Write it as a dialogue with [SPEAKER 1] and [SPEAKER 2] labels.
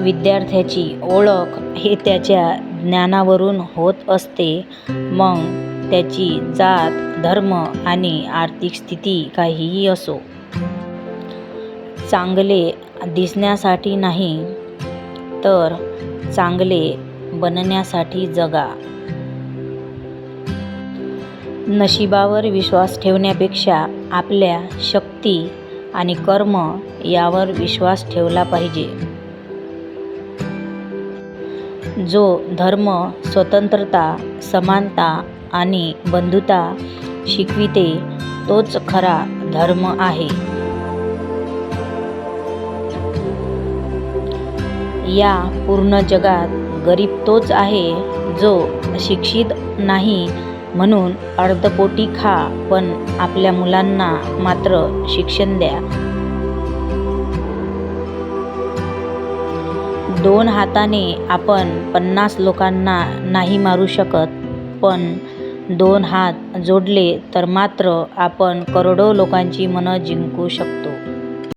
[SPEAKER 1] विद्यार्थ्याची ओळख हे त्याच्या ज्ञानावरून होत असते मग त्याची जात धर्म आणि आर्थिक स्थिती काहीही असो. चांगले दिसण्यासाठी नाही तर चांगले बनण्यासाठी जगा. नशिबावर विश्वास ठेवण्यापेक्षा आपल्या शक्ती आणि कर्म यावर विश्वास ठेवला पाहिजे. जो धर्म स्वतंत्रता, समानता आणि बंधुता शिकविते तोच खरा धर्म आहे. या पूर्ण जगात गरीब तोच आहे जो शिक्षित नाही म्हणून अर्धपोटी खा पण आपल्या मुलांना मात्र शिक्षण द्या. दोन हाताने आपण पन्नास लोकांना नाही मारू शकत पण दोन हात जोडले तर मात्र आपण करोडो लोकांची मनं जिंकू शकतो.